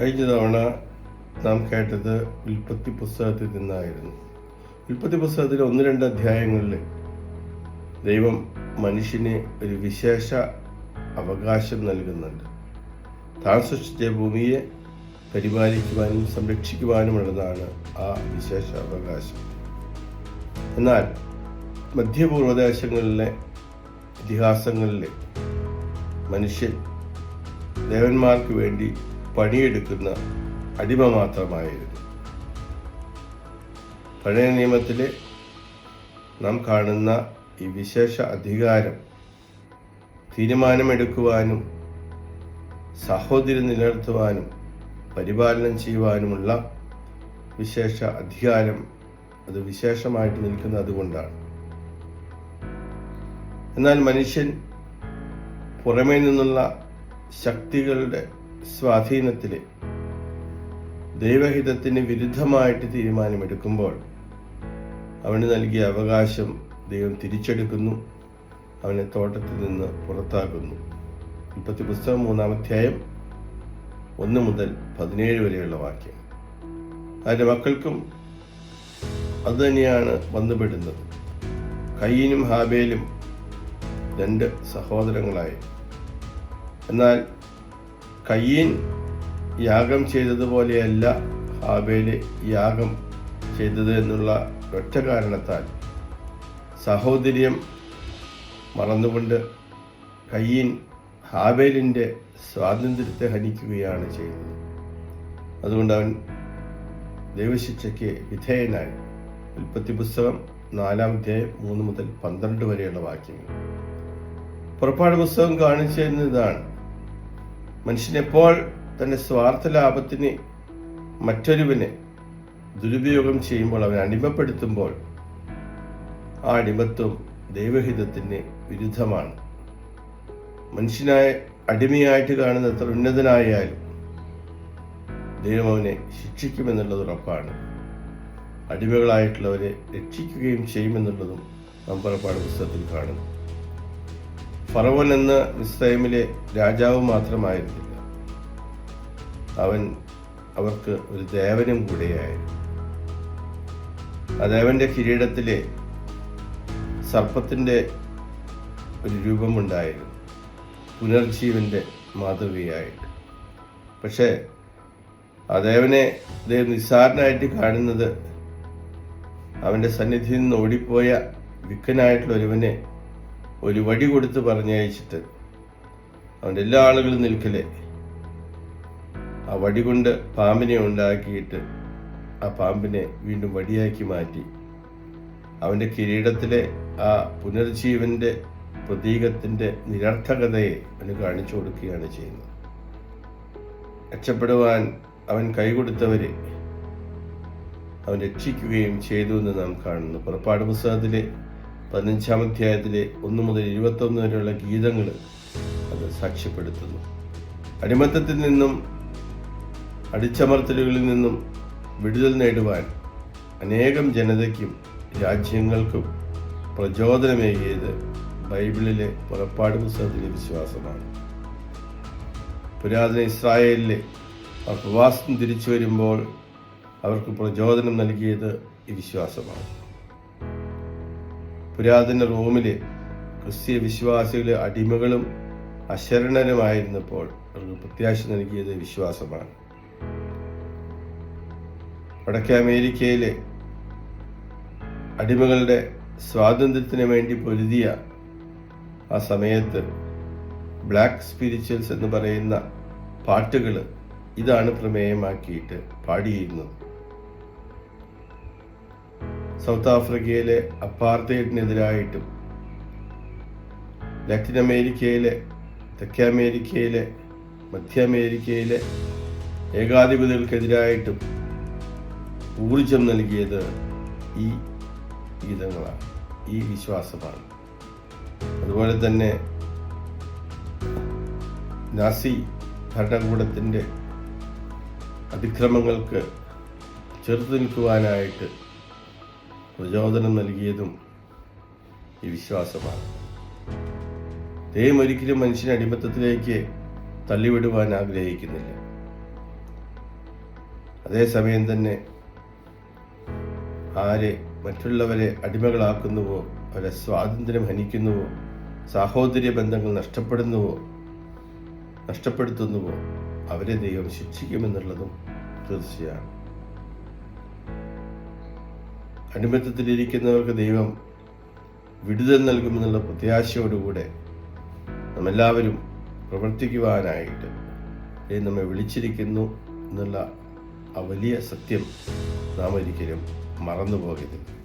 കഴിഞ്ഞ തവണ നാം കേട്ടത് ഉൽപ്പത്തി പുസ്തകത്തിൽ നിന്നായിരുന്നു. ഉൽപ്പത്തി പുസ്തകത്തിലെ ഒന്ന് രണ്ട് അധ്യായങ്ങളിൽ ദൈവം മനുഷ്യന് ഒരു വിശേഷ അവകാശം നൽകുന്നുണ്ട്. താൻ സൃഷ്ടിച്ച ഭൂമിയെ പരിപാലിക്കുവാനും സംരക്ഷിക്കുവാനുമുള്ളതാണ് ആ വിശേഷ അവകാശം. എന്നാൽ മധ്യപൂർവദേശങ്ങളിലെ ഇതിഹാസങ്ങളിലെ മനുഷ്യൻ ദേവന്മാർക്ക് വേണ്ടി പണിയെടുക്കുന്ന അടിമ മാത്രമായിരുന്നു. പഴയ നിയമത്തിലെ നാം കാണുന്ന ഈ വിശേഷ അധികാരം തീരുമാനമെടുക്കുവാനും സഹോദരി നിലനിർത്തുവാനും പരിപാലനം ചെയ്യുവാനുമുള്ള വിശേഷ അധികാരം അത് വിശേഷമായിട്ട് നിൽക്കുന്നത് അതുകൊണ്ടാണ്. എന്നാൽ മനുഷ്യൻ പുറമേ നിന്നുള്ള ശക്തികളുടെ സ്വാധീനത്തിൽ ദൈവഹിതത്തിന് വിരുദ്ധമായിട്ട് തീരുമാനമെടുക്കുമ്പോൾ അവന് നൽകിയ അവകാശം ദൈവം തിരിച്ചെടുക്കുന്നു അവനെ തോട്ടത്തിൽ നിന്ന് പുറത്താക്കുന്നു. മുപ്പത്തി പുസ്തകം മൂന്നാം അധ്യായം ഒന്ന് മുതൽ പതിനേഴ് വരെയുള്ള വാക്യം. അതിന്റെ മക്കൾക്കും അതുതന്നെയാണ് ബന്ധപ്പെടുന്നത് കയ്യനും ഹാബേലും രണ്ട് സഹോദരങ്ങളായി. എന്നാൽ കയ്യൻ യാഗം ചെയ്തതുപോലെയല്ല ഹാബേൽ യാഗം ചെയ്തത് എന്നുള്ള ഒറ്റ കാരണത്താൽ. സഹോദര്യം മറന്നുകൊണ്ട് കയ്യൻ ഹാബേലിന്റെ സ്വാതന്ത്ര്യത്തെ ഹനിക്കുകയാണ് ചെയ്യുന്നത്. അതുകൊണ്ട് അവൻ ദൈവശിക്ഷയ്ക്ക് വിധേയനായി. ഉൽപ്പത്തി പുസ്തകം നാലാം അധ്യായം മൂന്ന് മുതൽ പന്ത്രണ്ട് വരെയുള്ള വാക്യങ്ങൾ. പുറപ്പാട് പുസ്തകം കാണിച്ചു തരുന്ന ഇതാണ്. മനുഷ്യനെപ്പോൾ തന്റെ സ്വാർത്ഥ ലാഭത്തിന് മറ്റൊരുവനെ ദുരുപയോഗം ചെയ്യുമ്പോൾ അവനെ അടിമപ്പെടുത്തുമ്പോൾ ആ അടിമത്വം ദൈവഹിതത്തിന് വിരുദ്ധമാണ്. മനുഷ്യനായ അടിമയായിട്ട് കാണുന്ന എത്ര ഉന്നതനായാലും ദൈവം അവനെ ശിക്ഷിക്കുമെന്നുള്ളത് ഉറപ്പാണ്. അടിമകളായിട്ടുള്ളവരെ രക്ഷിക്കുകയും ചെയ്യുമെന്നുള്ളതും നാം പുറപ്പാട് പുസ്തകത്തിൽ കാണുന്നു. ഫറവൻ എന്ന മിസ്രൈമിലെ രാജാവ് മാത്രമായിരുന്നില്ല അവൻ അവർക്ക് ഒരു ദേവനും കൂടെയായിരുന്നു. ആ ദേവന്റെ കിരീടത്തിലെ സർപ്പത്തിന്റെ ഒരു രൂപമുണ്ടായിരുന്നു. പുനർജീവന്റെ മാതൃകയായിട്ട് പക്ഷേ ആ ദേവനെ ദൈവം നിസ്സാരനായിട്ട് കാണുന്നത് അവന്റെ സന്നിധിയിൽ നിന്ന് ഓടിപ്പോയ വിക്കനായിട്ടുള്ള ഒരുവനെ ഒരു വടി കൊടുത്ത് പറഞ്ഞയച്ചിട്ട് അവന്റെ എല്ലാ ആളുകളും നിൽക്കലേ ആ വടി കൊണ്ട് പാമ്പിനെ ഉണ്ടാക്കിയിട്ട് ആ പാമ്പിനെ വീണ്ടും വടിയാക്കി മാറ്റി. അവന്റെ കിരീടത്തിലെ ആ പുനർജീവന്റെ പ്രതീകത്തിന്റെ നിരർത്ഥകതയെ അവന് കാണിച്ചു കൊടുക്കുകയാണ് ചെയ്യുന്നത്. രക്ഷപ്പെടുവാൻ അവൻ കൈകൊടുത്തവരെ അവൻ രക്ഷിക്കുകയും ചെയ്തു എന്ന് നാം കാണുന്നു. പുറപ്പാട് പുസ്തകത്തിലെ പതിനഞ്ചാം അധ്യായത്തിലെ ഒന്ന് മുതൽ ഇരുപത്തൊന്ന് വരെയുള്ള ഗീതങ്ങൾ അത് സാക്ഷ്യപ്പെടുത്തുന്നു. അടിമത്തത്തിൽ നിന്നും അടിച്ചമർത്തലുകളിൽ നിന്നും വിടുതൽ നേടുവാൻ അനേകം ജനതയ്ക്കും രാജ്യങ്ങൾക്കും പ്രചോദനമേകിയത് ബൈബിളിലെ പുറപ്പാട് പുസ്തകത്തിലെ വിശ്വാസമാണ്. പുരാതന ഇസ്രായേലിലെ അവർ പ്രവാസം തിരിച്ചു വരുമ്പോൾ അവർക്ക് പ്രചോദനം നൽകിയത് ഈ വിശ്വാസമാണ്. പുരാതന റോമിലെ ക്രിസ്തീയ വിശ്വാസികളെ അടിമകളും അശരണരുമായിരുന്നപ്പോൾ അവർക്ക് പ്രത്യാശ നൽകിയത് വിശ്വാസമാണ്. വടക്കേ അമേരിക്കയിലെ അടിമകളുടെ സ്വാതന്ത്ര്യത്തിന് വേണ്ടി പൊരുതിയ ആ സമയത്ത് ബ്ലാക്ക് സ്പിരിച്വൽസ് എന്ന് പറയുന്ന പാട്ടുകൾ ഇതാണ് പ്രമേയമാക്കിയിട്ട് പാടിയിരുന്നത്. സൗത്ത് ആഫ്രിക്കയിലെ അപ്പാർത്തൈഡിനെതിരായിട്ടും ലാറ്റിൻ അമേരിക്കയിലെ തെക്കേ അമേരിക്കയിലെ മധ്യ അമേരിക്കയിലെ ഏകാധിപതികൾക്കെതിരായിട്ടും ഊർജം നൽകിയത് ഈ ഗീതങ്ങളാണ് ഈ വിശ്വാസമാണ്. അതുപോലെ തന്നെ നാസി ഭരണകൂടത്തിന്റെ അതിക്രമങ്ങൾക്ക് ചെറുത്തു നിൽക്കുവാനായിട്ട് പ്രചോദനം നൽകിയതും ഈ വിശ്വാസമാണ്. ദൈവം ഒരിക്കലും മനുഷ്യനെ അടിമത്തത്തിലേക്ക് തള്ളിവിടുവാൻ ആഗ്രഹിക്കുന്നില്ല. അതേസമയം തന്നെ ആരെ മറ്റുള്ളവരെ അടിമകളാക്കുന്നുവോ അവരെ സ്വാതന്ത്ര്യം ഹനിക്കുന്നുവോ സാഹോദര്യ ബന്ധങ്ങൾ നഷ്ടപ്പെടുന്നുവോ നഷ്ടപ്പെടുത്തുന്നുവോ അവരെ ദൈവം ശിക്ഷിക്കുമെന്നുള്ളതും തീർച്ചയാണ്. അടിമത്തത്തിലിരിക്കുന്നവർക്ക് ദൈവം വിടുതൽ നൽകുമെന്നുള്ള പ്രത്യാശയോടുകൂടെ നമ്മെല്ലാവരും പ്രവർത്തിക്കുവാനായിട്ട് നമ്മെ വിളിച്ചിരിക്കുന്നു എന്നുള്ള ആ വലിയ സത്യം നാം ഒരിക്കലും മറന്നു പോകരുത്